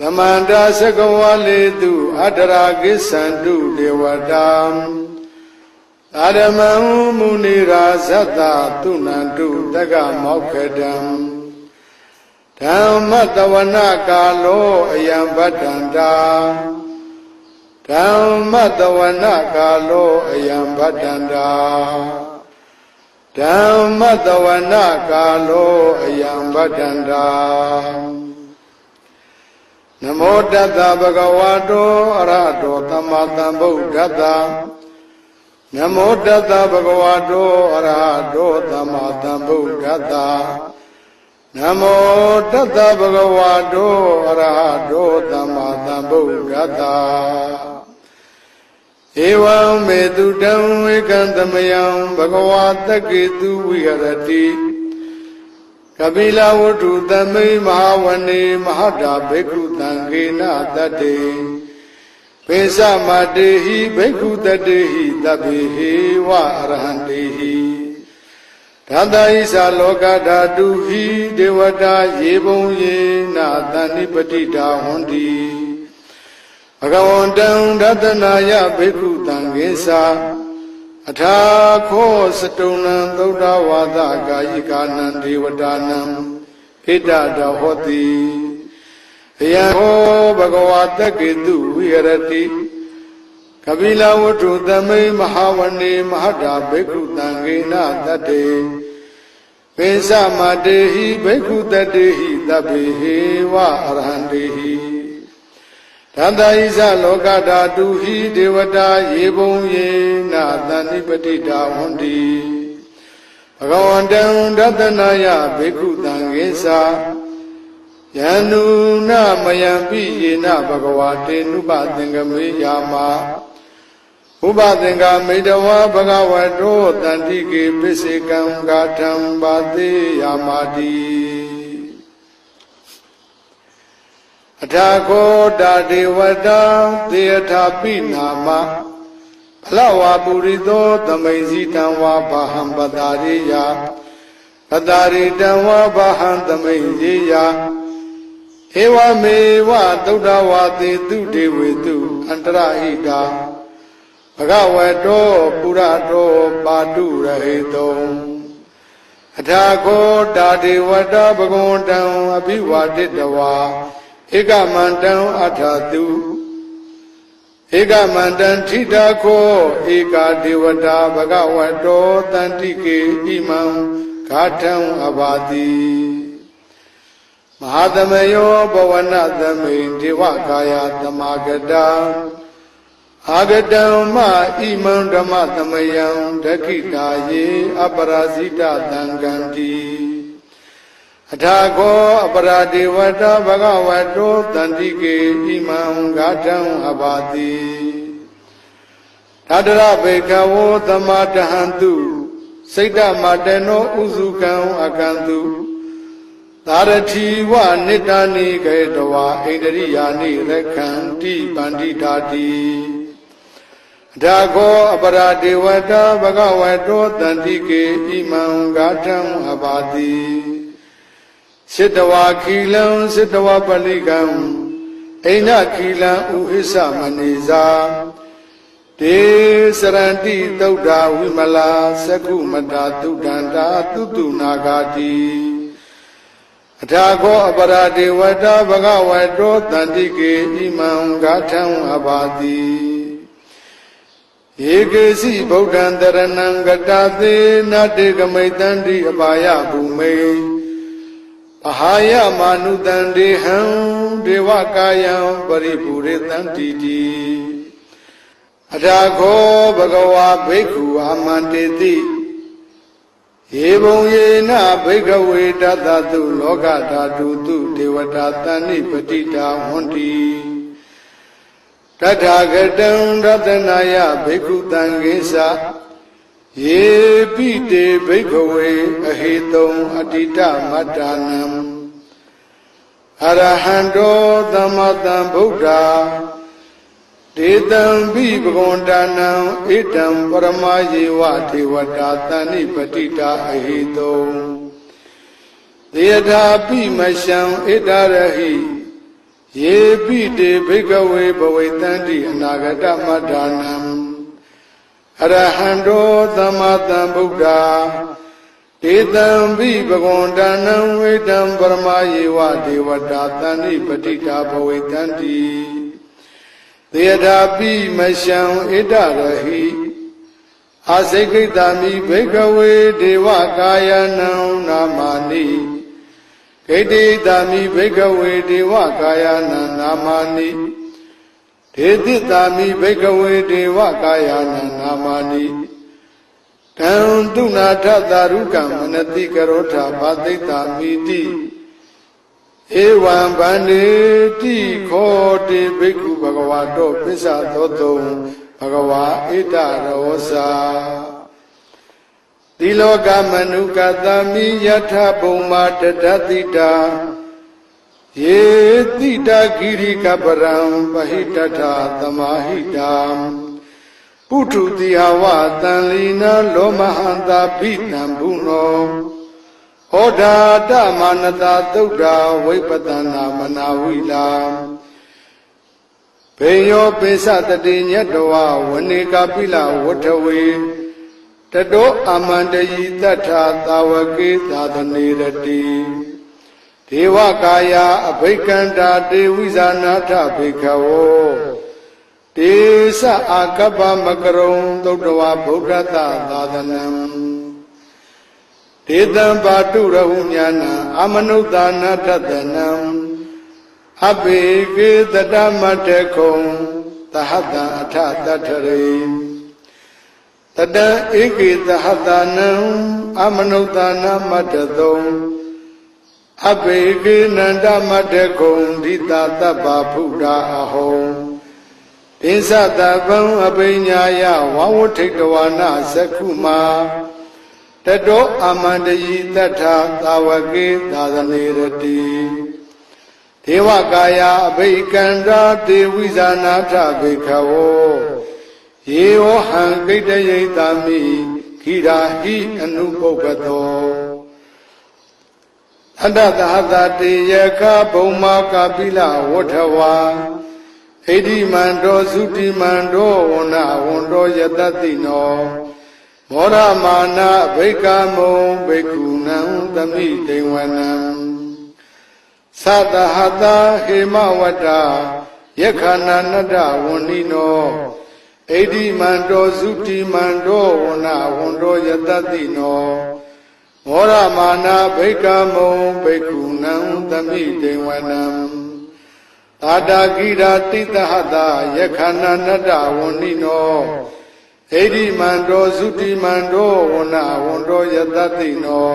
သမန္တာသကဝလေတုအတရာကိသန္တုဒေဝတာအာရမံမုနိရာဇတ္တတုဏန္တုတက္ကမောက္ခတံဓမ္မတဝနာကာလောအယံဗတ္တန္တာ ဓမ္မတဝနာကာလောအယံဗတ္တန္တာဓမ္မတဝနာကာလောအယံဗတ္တန္တာနမောတတ္တဗဂဝတောအရဟတောသမ္မာသမ္ဗုဒ္ဓတ္တနမောတတ္တဗဂဝတောအရဟတောသမ္မာသမ္ဗုဒ္ဓတ္တနမောတတ္တဗဂဝတောအရဟတောသမ္မာသမ္ဗုဒ္ဓတ္တ ဧဝံမေတုတံဝေကံသမယံဘဂဝါတက္ကေတုဝိဟရတိကပိလဝတ္ထုသမိမဟာဝနေမဟာတာဘေကုတံခေနတတ္တေပေသမတေဟိဘေကုတတေဟိတဗ္ဗေဟေဝအရဟံတေဟိဓာတဣသလောကဓာတုဟိဒေဝတာယေဘုံယေနာတဏိပတိတာဟွန်တိ ဘဂဝန္တံဒသနာယဘေကုတံခေသာအထာခောစတုံနံသုဒ္ဓဝါဒကာယိကာနံဒေဝတာနံဣဒတဟောတိအယံဟောဘဂဝါတက္ကေတုဝိဟရတိကပိလဝတ္ထုသမိမဟာဝနေမဟာတာဘေကုတံဂေနတတ္တေပိသမတေဟိဘေကုတတေဟိတဗ္ဗေဟေဝအရဟံတေဟိ သန္တာဣဇလောကဓာတုဟိဒေဝတာယေဘုံယေနာသန္တိပတိတာဝန္တိဘဂဝန္တံဒသနာယဘေကုတံခေသာယန္နုနမယံပိယေနဘဂဝတေနုပသင်္ကမေယာမဥပသင်္ကမေတဝဘဂဝတောတန္တိကေပစ္စေကံဂါထံပါတိယာမတိ အထာခောတာဒေဝတာသေယထာပိနာမဖလဝါပုရိသောသမိန်စီတံဝါဘာဟံပတာရိယပတာရိတံဝါဘာဟံသမိန်ရေယဧဝမေဝသုဒ္ဓဝါသေတုဒေဝေတုအန္တရဟိတာဘဂဝတောပုရတောပါတုရဟိတုံအထာခောတာဒေဝတာဘဂဝန္တံအဘိဝါတိတဝါ ဧကမန္တံအထာတုဧကမန္တံထိတာခောဧကာဒေဝတာဘဂဝတောတန္တိကေဣမံဂါထံအဘာတိမဟာသမယောဘဝနသမိန်ဒေဝကာယသမာဂတံအာဂတံမဣမံဓမ္မသမယံဒခိတာယေအပရာဇိတသံဃံတိ အထာခောအပရာဒေဝတာဘဂဝတောတန္တိကေဣမံဂါထံအဘာတိသတ္တရဘေကဝောသမတဟံတုစိတ်တမတနောဥစုကံအကံတုသာရတိဝနိတ္တနိကေတဝဣန္ဒရိယာနိရခန္တိပန္တိတာတိအထာခောအပရာဒေဝတာဘဂဝတောတန္တိကေဣမံဂါထံအဘာတိ စိတဝါခီလံစိတဝါပလိကံအိဏခီလံဥဟိသမနေဇာတေစရန္တိသုဒ္ဓဝိမလာသကုမတာသုဒ္ဓန္တာတုတုနာဂာတိအထာခောအပရာဒေဝတာဘဂဝတောတန္တိကေဣမံဂါထံအဘာတိဧကေစီဗုဒ္ဓံတရဏံဂတသေနတေကမိတန္တိအပါယဘူမေ အဟာယမာနုတံဒေဟံဒေဝကာယံပရိပူရေတံတိတိအထာခောဘဂဝါဘိက္ခုအာမန္တေတိယေဘုံယေနဘိကဝေတတတုလောကဓာတုတုဒေဝတာတဏိပတိတာဟွန်တိတထာဂတံရတနာယဘိက္ခုတံကိသ ယေပိတေဘိက္ခဝေအဟိတုံအတိတမတ္တာနံအရဟံတောသမတံဗုဒ္ဓဒဒေတံပိပဂဝန္တနံဣတံပရမယေဝထေဝတာတဏိပတိတာအဟိတောသေယထာပိမရှံဣတရဟိယေပိတေဘိကဝေဘဝေတန္တိအနာဂတမတ္ထာနံ အရဟံတောသမ္မာသမ္ဗုဒ္ဓဒေတံပိပဂဝန္တနံဝေတံပရမယေဝဒေဝတာတဏိပတိတာဘဝေတန္တိသေယထာပိမရှံဣတရဟိအာစိကိတမိဘေကဝေဒေဝကာယနံနာမာနိဂိတိတမိဘေကဝေဒေဝကာယနံနာမာနိ ဒေတိတမိဘေကဝေဒေဝကာယနံနာမာနိတံတုနာထသာရုကံမနတိကရောထဘာသိတမိတိဧဝံဗန္တိတိခောတိဘိက္ခုဘဂဝါတောပစ္ဆသောတုံဘဂဝါဣတရောစာတိလောကမနုကတမိယထဘုံမာတတတိတာ ယေတိတာဂိရိကပရံပဟိတထသမာဟိတာပုထုတိဟဝတန်လီနာလောမဟန္တာဘိတံဘုနောဟောဓာတမာနတာသုဒ္ဓဝိပတနာမနာဝိလာဘေယောပိစတတိညတဝဝနေကပိလဝထဝေတတောအမန္တယိတထသာဝကေသာသနေရတိ ဒေဝကာယအဘိက္ခန္တာတေဝိဇာနာထဘေခဝောတေသအာကပ္ပမကရုံသုတ္တဝဗုဒ္ဓတသာသနံဒေတံပါတုရဟုညာနံအမနုဿာနာထတနံအဘေကေတတမတခုံသဟတံအထတထရေတတံဧကေသဟတနံအမနုဿာနာမတသုံ အဘေကေနန္တမတခုံဒိတာတပ္ပဖုဒာအဟောပိစတပံအပိညာယဝဝထိတ်တဝနာသက္ခုမာတတောအမန္တယိတထသာဝကေသာသနေရတိဒေဝကာယအဘိကန္တာတေဝိဇာနာထဘေခဝောယေဝဟံဂိတယိတာမိခိရာဟိအနုပုပ္ပတော အတ္တသဟတတေယခဘုံမာကာပိလဝထဝါဣတိမန္တောသုတိမန္တောဝနဝန္တောယတတိနောမောရမာနဘိကမုံဘိက္ခုနံသမိတေဝနံသတဟတဟေမဝတ္တယက္ခဏနတ္တဝန္နိနောဣတိမန္တောသုတိမန္တောဝနဝန္တောယတတိနော မောရမာနဘိကမုံဘိက္ခုနံသမိတေဝနံသာတာဂိရာတိတဟတယက္ခဏနတ္တဝန္နိနောဣတိမန္တောသုတိမန္တောဝနဝန္တောယတတိနော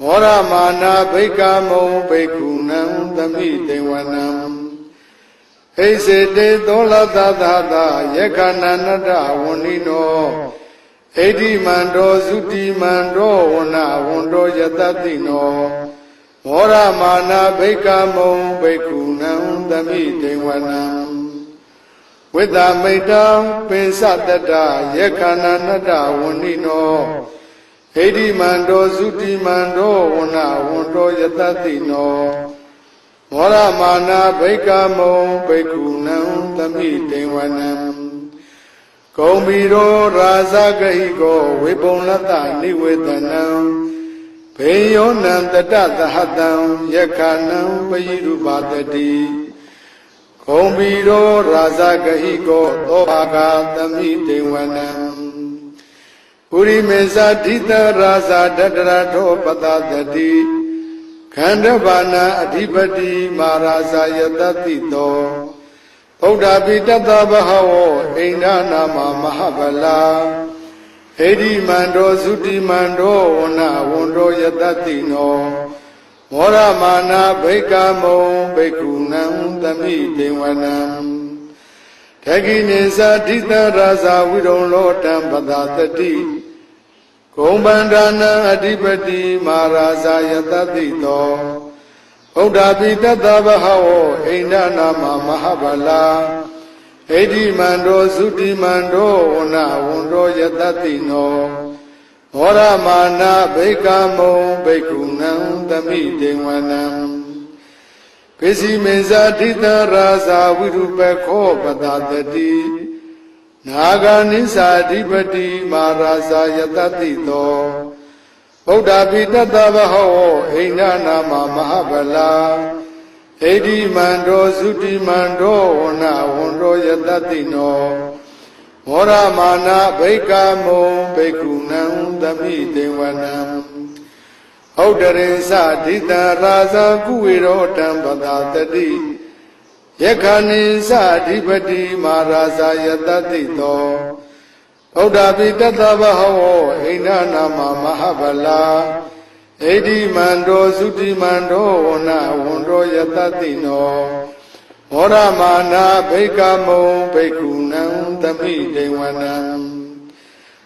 မောရမာနာဘိကမုံဘိက္ခုနံသမိတေဝနံဟိစေတေသောလသသာသာယက္ခဏနတ္တဝန္နိ နောဣတိမန္တောသုတိမန္တောဝနဝန္တောယတတိနောမောရမာနာဘိကမုံဘိက္ခုနံသမိတေဝနံဝိတ္တမိတံပိစတတယက္ခဏနတ္တဝန္နိနောဣတိမန္တောသုတိမန္တောဝနဝန္တောယတတိနောမောရမာနာဘိကမုံဘိက္ခုနံသမိတေဝနံ ဂုံဘီရောရာဇဂဟိကောဝေပုံလတ္တနိဝေဒနံဘေယောနံတတသဟတံယက္ခဏံပယိရုပါတတိဂုံဘီရောရာဇဂဟိကောသောဘာဂသမိတေဝနံပုရိမေဇာဒိတရာဇာတတရထောပတတတိခန္ဓဘာနာအဓိပတိမာရာဇာယတတိတော ဗုဒ္ဓပိတတဘဟဝောအိန္ဒနာမမဟာဗလာဣတိမန္တောသုတိမန္တောဝနဝန္တောယတတိနောမောရမာနာဘိကမုံဘိက္ခုနံသမိတေဝနံတခိနေဇာဒိတရာဇာဝိရုံလောတံပဒတတိဂုံဗန္ဒနာအဓိပတိမာရာဇာယတတိတော ဗုဒ္ဓပိတတဘဟဝေဣန္ဒနာမမဟာဗလာဣဣတိမန္တောသုတိမန္တောဝနဝန္တောယတတိနောဘောရမာနာဘိကမုံဘိက္ခုနံသမိတေဝနံပိစီမေဇာတိတရာဇာဝိရုပခောပတတတိနာဂာနိစာဓိပတိမာရာဇာယတတိတော ဗုဒ္ဓပိတတဘဟောအိန္ဒနာမမဟာဗလာဣတိမန္တောသုတိမန္တောဝနဝန္တောယတတိနောမောရမာနာဘိကမုံဘိက္ခုနံသမိတေဝနံဟုတ်တရေသဒိတရာဇာကုဝေရောတံပတာတတိယက္ခဏိသအဓိပတိမာရာဇာယတတိတော ဗုဒ္ဓပိတတဘဟောအိန္ဒနာမမဟာဗလာဣတိမန္တောသုတိမန္တောဝနဝန္တောယတတိနောမောရမာနာဘိကမုံဘိက္ခုနံသမိတေဝနံ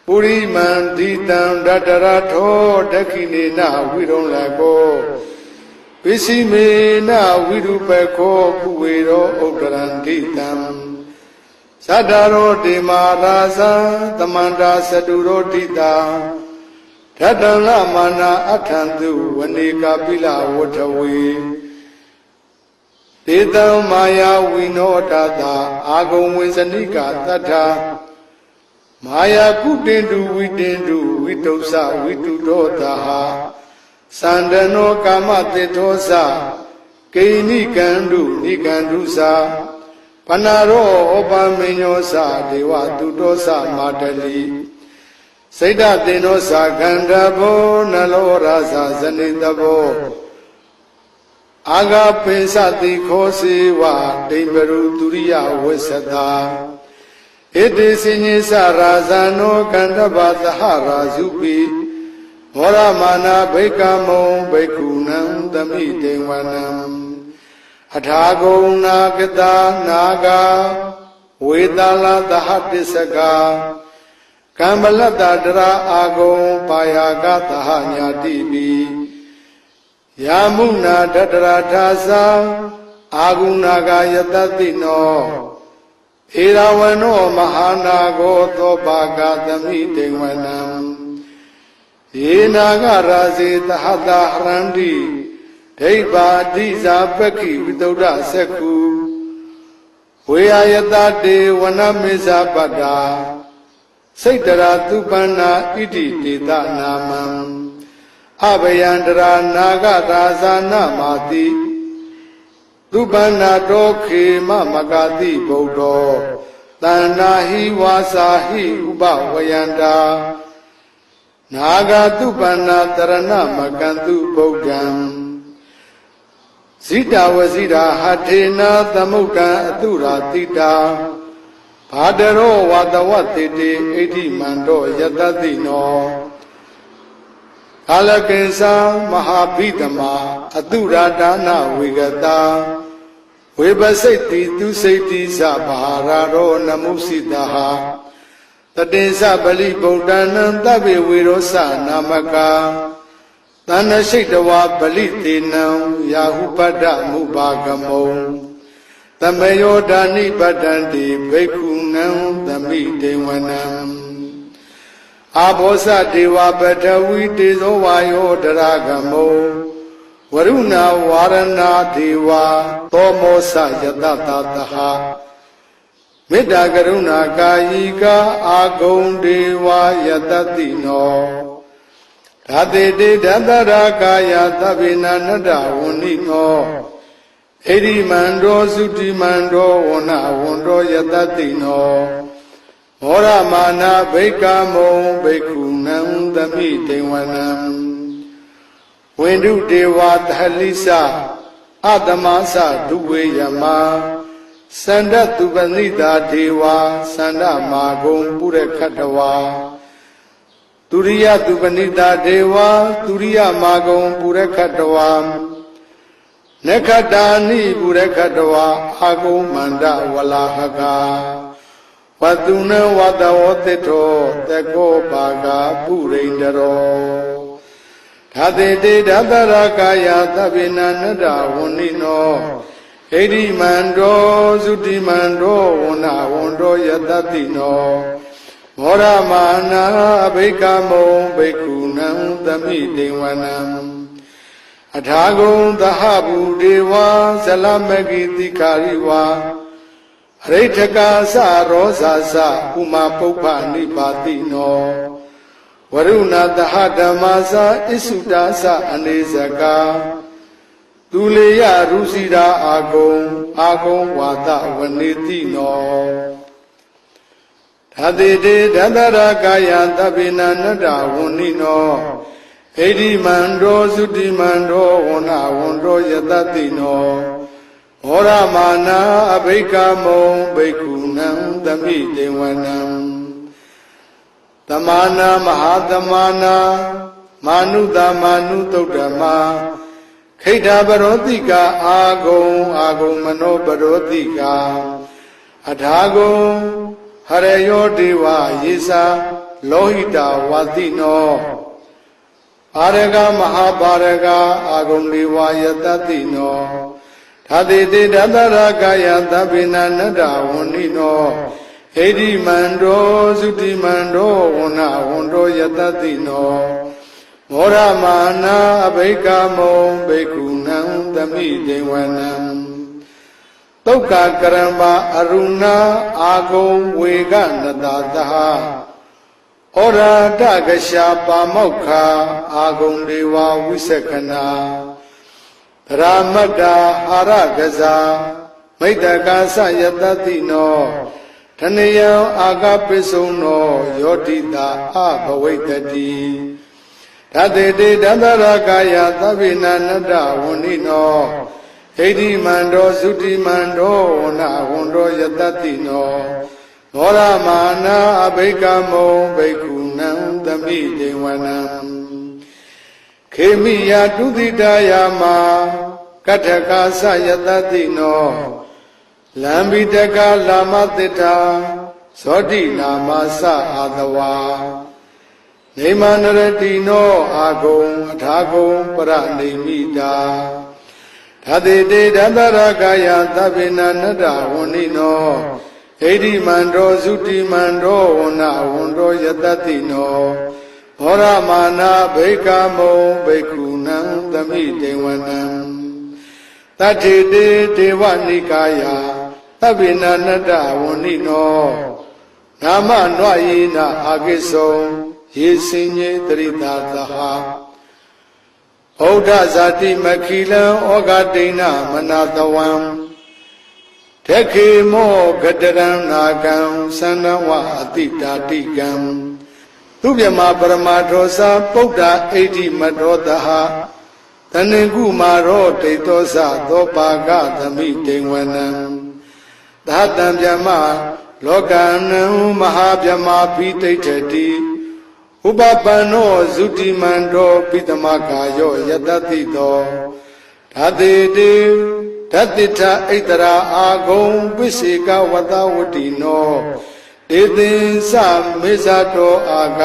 ပုရိမန္တိတံဒတရထောဒက္ခိနေနဝိရုံလကောပိစီမေနဝိရုပခောကုဝေရောဥဒ္ဒရန္တိတံ သတ္တရောတေမာရာဇံသမန္တာသတုရောတိတာဓတ္တလမာနာအထံသူဝနေကပိလဝထဝေတေတံမာယာဝိနောတတာအာဂုံဝေဇနိကတတ္ထာမာယာကုတင်တုဝိတင်တုဝိတုစဝိတုတောတာဟသန္တနောကာမတေသောစကိဏိကန္တုနိကန္တုစာ ပနာရောဩပမေညောစဒေဝတုတောစမာတလိစိတ်တတင်သောစာခန္ဓာဘောနလောရာဇာဇနိတဘောအာဂပိစတိခောစေဝဒိဗရုဒုရိယဝိသတာဣတိစဉ္ညစရာဇာနောကန္တဗသဟရာဇုပိဘောရမာနာဘိကမုံဘိက္ခုနံသမိတေဝနံ အထာဂုံနာကတာနာဂဝေတလာသဟတစ္စကာကမ္မလတ္တတရာအာဂုံပါယာကသဟညာတိပိယာမုနာတတရာထာသအာဂုဏာကယတတိနောဧရဝနောမဟာနာကိုသောပါကသမိတေဝနံယေနာဂရာဇေသဟတာဟရန္တိ ဒိဗ္ဗာတိဇာပက္ခိဝိတုဒ္ဓသက္ခုဝေယယတတေဝနမေဇပတ္တာစိတ်တရာသူပန္နာဣတိတေတနာမံအဘယန္တရာနာဂရာဇာနမာတိသူပန္နာတောခေမမဂတိဗုဒ္ဓောတဏ္ဏဟိဝါစာဟိဥပဝယန္တာနာဂတုပန္နာတရဏမကံတုဗုဒ္ဓံ ဇိတဝဇိတာဟထေနာသမုဒ္ဒံအတုရာတိတာဘာတရောဝတဝတိတိဣတိမန္တောယတတိနောကာလကိဉ္စာမဟာဘိတမအတုရာဒါနဝေကတာဝေပစိတ်တိသူစိတ်တိသဘာရာရောနမုစိတဟတတေသပလိဗုဒ္ဓနံတဗ္ဗေဝေရောသနာမကာ တဏ္ဍရှိတဝါပလိတေနံယာဟုပတ္တမုပါကမုံတမယောဒာနိပတ္တံတိဘိက္ခုနံသမိတေဝနံအာဘောဇဒေဝပထဝီတေဇောဝါယောတရဂမောဝရုဏဝါရဏဒေဝသောမောစယတတတဟမေတ္တာကရုဏာကာယီကာအာဂုံဒေဝယတတိနော ဓာတေတေဓတရာကာယသဗ္ဗေနနတ္တဝဏိနောဣရိမန္တောသုတိမန္တောဝနဝန္တောယတတိနောမောရမာနာဘိကမုံဘိက္ခုနံသမိတေဝနံဝိန္ဒုဒေဝသဟလိစအတမသဒုဝေယမသန္တတုပနိတာဒေဝသန္တမာဂုံပုရခတဝါ သူရိယတုပနိတာဒေဝသူရိယမာဂုံပုရခတဝါနခတာနိပုရခတဝါအာဂုံမန္တဝလာဟကာဝတုနဝတဝတိထောတကောပါကပုရိန္ဒရောဓာတေတေဓာတရကာယသဗ္ဗေနနတဝဏိနောဣဣတိမန္တောသုတိမန္တောဝဏဝန္တောယတတိနော မောရမာနာဘိကမောဘိက္ခုနံသမိတေဝနံအထာဂုံသဟဘူဒေဝဇလမဂိတိခာရိဝါအရိဋ္ဌကာသရောဇာသဥမာပုပ္ပနိပါတိနောဝရုဏတဟဓမ္မာသဣစုတာသအနေဇကာသူလေယရုစီရာအာဂုံအာဂုံဝါဒဝနေတိနော ဓာတိတေဓတရကာယသဗ္ဗေနနတ္တဝဏိနောဣတိမန္တောသုတိမန္တောဝဏဝန္တောယတတိနောမောရမာနာအဘိကမောဘိက္ခုနံသမိတေဝနံသမာနာမဟာသမာနာမာနုတမာနုတုတ်ဓမ္မာခိဋ္ဌပရောတိကအာဂုံအာဂုံမနောပရောတိကအထာဂုံ ဟရယောဒေဝယေစာလောဟိတဝါတိနောအာရကမဟာပါရကအာဂုံဒေဝယတတိနောသာတိတေတတရကာယသဗ္ဗေနနတ္တဝဏိနောဣတိမန္တောသုတိမန္တောဝဏဝန္တောယတတိနောမောရမာနာအဘိကမောဘိက္ခုနံသမိတေဝနံ တုတ်ကကရမအရုဏအာဂုံဝေကနတသဟဩရာတကရှာပါမောက္ခာအာဂုံဒေဝဝိသကနာဗရာမတ္တာအာရကစားမိတ္တကာသယတတိနောဓနယံအာဂပိစုံနောယောတိတာအဘဝိတတိဓာတေတေဓတရကာယသဗ္ဗေနနတ္တဝဏိနော ဣတိမန္တောသုတိမန္တောဝဏဝန္တောယတတိနောမောရမာနာအဘိကမောဘိက္ခုနံသမိတေဝနံခေမိယတုတိတာယာမကထကာသယတတိနောလံဘိတကလာမတိတာဇောတိနာမသအာတဝါနေမနရတိနောအာဂုံအထာဂုံပရနေမိတာ ဓာတိတေဓတရကာယသဗ္ဗေနနတ္တဝဏိနောဣတိမန္တောသုတိမန္တောဝဏဝန္တောယတတိနောမောရမာနာဘိကမောဘိက္ခုနံသမိတေဝနံတထေတေဒေဝနိကာယသဗ္ဗေနနတ္တဝဏိနောနာမနွယေနအာကိသောယေစင်ညေတရိတာသဟာ ဩဒဇာတိမခိလံဩဃတိဏမနာတဝံတခေမောဂတရံနာကံသန္နဝအတိတာတိကံသူမြမပရမထောစာပုဒ္ဓဣတိမတောတဟတဏင်ကုမာရောဒိဋ္ဌောသသောပါကသမိတေဝနံသာတံမြမလောကနံမဟာမြမပိဋိဋ္ဌတိ ဥပပန္နောဇုတိမန္တောပိတမကာယောယတတိတောဓာတိတေဓတ္တိထဣတရာအာဂုံပိစေကဝတဝတိနောဧသင်္စမေဇတောအာက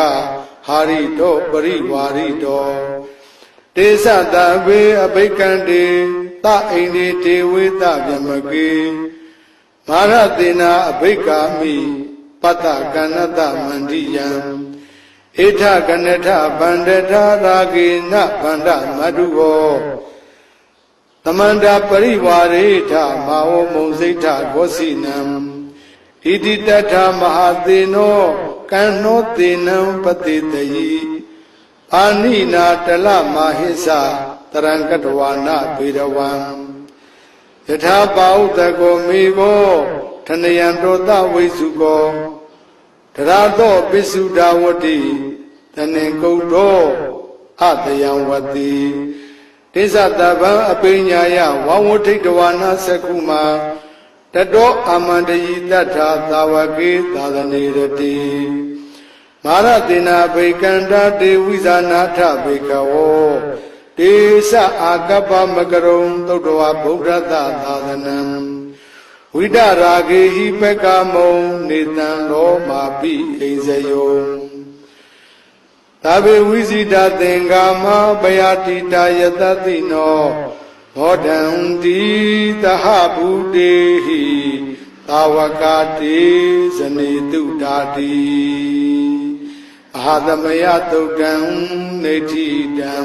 ဟာရိတောပရိဝါရိတောတေသတဝေအဘိကံတေသအိန္ဒီတေဝေသဗျမကေမာရတေနာအဘိကာမိပတ္တကဏ္ဍတမန္တိယံ ဣထကနထဗန္ဒထရာဂေနဗန္ဒမတုဝောသမန္တာပရိဝါရေထမာဝမုံစိဋ္ဌကောစီနံဣတိတထမဟာသေနောကံနှောသေနံပတိတယိအာနိနာတလမဟိသတရံကတဝါနာဘေရဝံယထာပါဥတကောမေဘောထနယံတောတဝိစုကော တရာတော့ပိစုဒာဝတိတဏင်ကုတ်တော်အတယံဝတိတိသတဗံအပိညာယဝဝဋိတဝါနာသကုမာတတောအမန္တယိတထာသာဝကေသာသနေရတိမာရတိနာဘိကန္တာတေဝိဇာနာထဘေကဝောတေသအာကပ္ပမကရုံသုတ္တဝဗုဒ္ဓသာသာသနံ ဝိဒရာဂေဟိပကမုံနေတံသောမာပိအိဇယောသဗ္ဗေဝိဇိတာသင်္ကာမပယတိတာယတတိနောဘောဓံတိသဟဗုတေဟိသာဝကတိဇနေတုဓာတိအာသမယတုတ်တံနေတိတံ